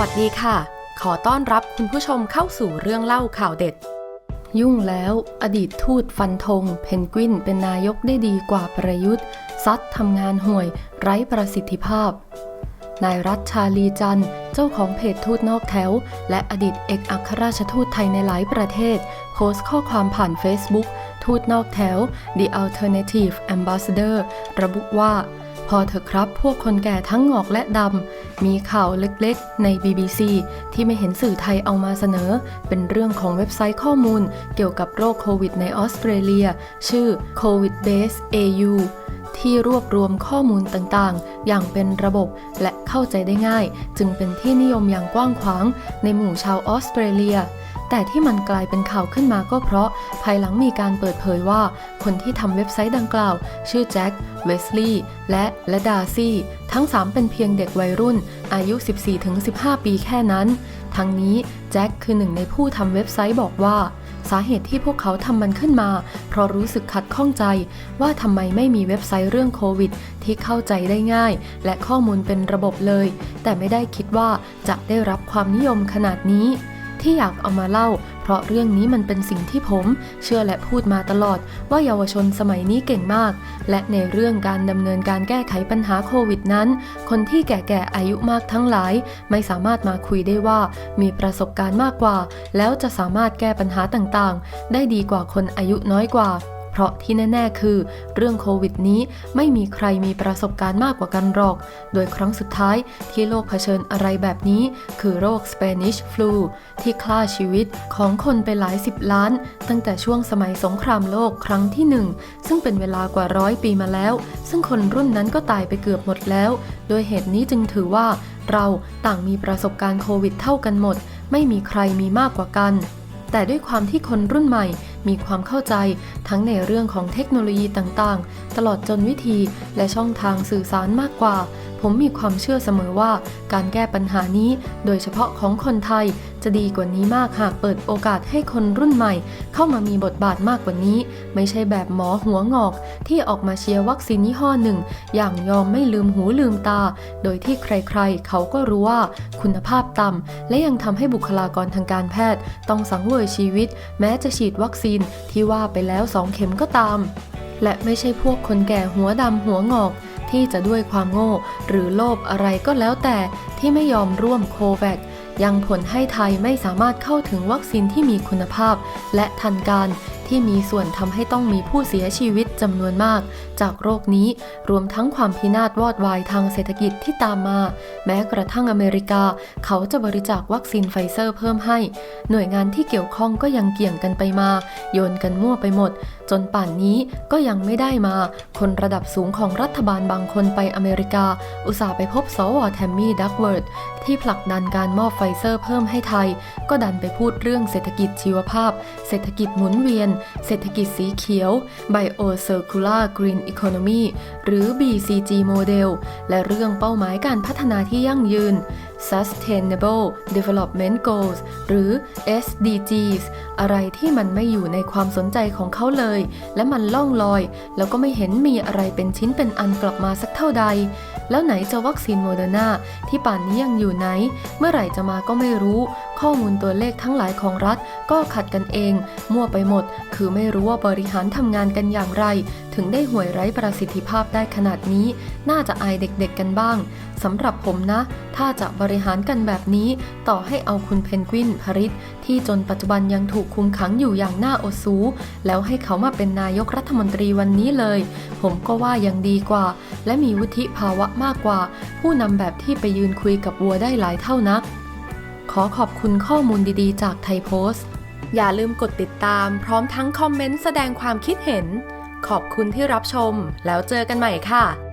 วัสดีค่ะ ขอต้อนรับคุณผู้ชมเข้าสู่เรื่องเล่าข่าวเด็ด ยุ่งแล้วอดีตทูตฟันธง เพนกวินเป็นนายกได้ดีกว่าประยุทธ์ ซัดทำงานห่วย ไร้ประสิทธิภาพ นายรัฐชาลีจันทร์เจ้าของเพจทูตนอกแถว และอดีตเอกอัครราชทูตไทยในหลายประเทศ โพสต์ข้อความผ่าน Facebook ทูตนอกแถว The Alternative Ambassador ระบุว่า พอเถอะครับพวกคนแก่ทั้งงอกและดำ มีข่าวเล็กๆ ใน BBC ที่ไม่เห็นสื่อไทยเอามาเสนอ เป็นเรื่องของเว็บไซต์ข้อมูล เกี่ยวกับโรคโควิดในออสเตรเลีย ชื่อ COVID Base AU ที่รวบรวมข้อมูลต่างๆ อย่างเป็นระบบและเข้าใจได้ง่าย จึงเป็นที่นิยมอย่างกว้างขวางในหมู่ชาวออสเตรเลีย แต่ที่มันกลายเป็นข่าวขึ้นมาก็เพราะภายหลังมีการเปิดเผยว่า คนที่ทำเว็บไซต์ดังกล่าว ชื่อแจ็ค เวสลีย์ และและดาซี่ ทั้ง 3 เป็นเพียงเด็กวัยรุ่น อายุ 14-15 ปีแค่นั้น ทั้งนี้แจ็คคือหนึ่งในผู้ทำเว็บไซต์บอกว่าสาเหตุที่พวกเขาทำมันขึ้นมา เพราะรู้สึกขัดข้องใจ ว่าทำไมไม่มีเว็บไซต์เรื่องโควิด ที่เข้าใจได้ง่าย และข้อมูลเป็นระบบเลย แต่ไม่ได้คิดว่าจะได้รับความนิยมขนาดนี้ ที่อยากเอามาเล่า เพราะเรื่องนี้มันเป็นสิ่งที่ผม เชื่อและพูดมาตลอดว่าเยาวชนสมัยนี้เก่งมาก และในเรื่องการดำเนินการแก้ไขปัญหาโควิดนั้น คนที่แก่ๆอายุมากทั้งหลาย ไม่สามารถมาคุยได้ว่า มีประสบการณ์มากกว่า แล้วจะสามารถแก้ปัญหาต่างๆ ได้ดีกว่าคนอายุน้อยกว่า เพราะที่แน่ ๆ คือ เรื่องโควิดนี้ไม่มีใครมีประสบการณ์มากกว่ากันหรอก โดยครั้งสุดท้ายที่โลกเผชิญอะไรแบบนี้ คือโรค Spanish flu ที่ฆ่าชีวิตของคนไปหลายสิบล้าน ตั้งแต่ช่วงสมัยสงครามโลกครั้งที่หนึ่งซึ่งเป็นเวลากว่าร้อยปีมาแล้ว ซึ่งคนรุ่นนั้นก็ตายไปเกือบหมดแล้ว โดยเหตุนี้จึงถือว่าเราต่างมีประสบการณ์โควิดเท่ากันหมด ไม่มีใครมีมากกว่ากัน แต่ด้วยความที่คนรุ่นใหม่ มีความเข้าใจทั้งในเรื่องของเทคโนโลยีต่างๆ ตลอดจนวิธีและช่องทางสื่อสารมากกว่า ผมมีความเชื่อเสมอว่า การแก้ปัญหานี้โดยเฉพาะของคนไทยจะดีกว่านี้มากหากเปิดโอกาสให้คนรุ่นใหม่ เข้ามามีบทบาทมากกว่านี้ ไม่ใช่แบบหมอหัวงอก ที่ออกมาเชียร์วัคซีนยี่ห้อหนึ่ง อย่างยอมไม่ลืมหูลืมตา โดยที่ใครๆ เขาก็รู้ว่าคุณภาพต่ำและยังทำให้บุคลากรทางการแพทย์ ต้องสังเวยชีวิต แม้จะฉีดวัคซีนที่ว่าไปแล้วสองเข็มก็ตาม และไม่ใช่พวกคนแก่หัวดำหัวงอก ที่จะด้วยความโง่ หรือโลภอะไรก็แล้วแต่ที่ไม่ยอมร่วมโควิดยังผลให้ไทยไม่สามารถเข้าถึงวัคซีนที่มีคุณภาพ และทันการ ที่มีส่วนทำให้ต้องมีผู้เสียชีวิตจำนวนมาก จากโรคนี้รวมทั้งความพินาศวอดวายทางเศรษฐกิจที่ตามมา แม้กระทั่งอเมริกา เขาจะบริจาควัคซีนไฟเซอร์เพิ่มให้ หน่วยงานที่เกี่ยวข้องก็ยังเกี่ยงกันไปมา โยนกันมั่วไปหมด จนป่านนี้ก็ยังไม่ได้มา คนระดับสูงของรัฐบาลบางคนไปอเมริกา อุตส่าห์ไปพบสวแทมมี่ดักเวิร์ดที่ผลักดันการมอบไฟเซอร์เพิ่มให้ไทย ก็ดันไปพูดเรื่องเศรษฐกิจชีวภาพ เศรษฐกิจหมุนเวียน เศรษฐกิจสีเขียว Bio-Circular Green Economy หรือ BCG Model และเรื่องเป้าหมายการพัฒนาที่ยั่งยืน Sustainable Development Goals หรือ SDGs อะไรที่มันไม่อยู่ในความสนใจของเขาเลย และมันล่องลอย แล้วก็ไม่เห็นมีอะไรเป็นชิ้นเป็นอันกลับมาสักเท่าใด แล้วไหนจะวัคซีนโมเดอร์นาที่ป่านนี้ยังอยู่ไหน เมื่อไหร่จะมาก็ไม่รู้ ข้อมูลตัวเลขทั้งหลายของรัฐ ก็ขัดกันเอง มั่วไปหมด คือไม่รู้ว่าบริหารทำงานกันอย่างไร ถึงได้ห่วยไร้ประสิทธิภาพได้ขนาดนี้ น่าจะอายเด็กๆกันบ้างสำหรับผมนะ ถ้าจะบริหารกันแบบนี้ ต่อให้เอาคุณเพนกวินพริตที่จนปัจจุบันยังถูกคุมขังอยู่อย่างน่าอดสู แล้วให้เขามาเป็นนายกรัฐมนตรีวันนี้เลย ผมก็ว่ายังดีกว่า และมีวุฒิภาวะมากกว่า ผู้นำแบบที่ไปยืนคุยกับวัวได้หลายเท่านัก ขอขอบคุณข้อมูลดีๆ จากไทยโพสต์ อย่าลืมกดติดตาม พร้อมทั้งคอมเมนต์แสดงความคิดเห็น ขอบคุณที่รับชม แล้วเจอกันใหม่ค่ะ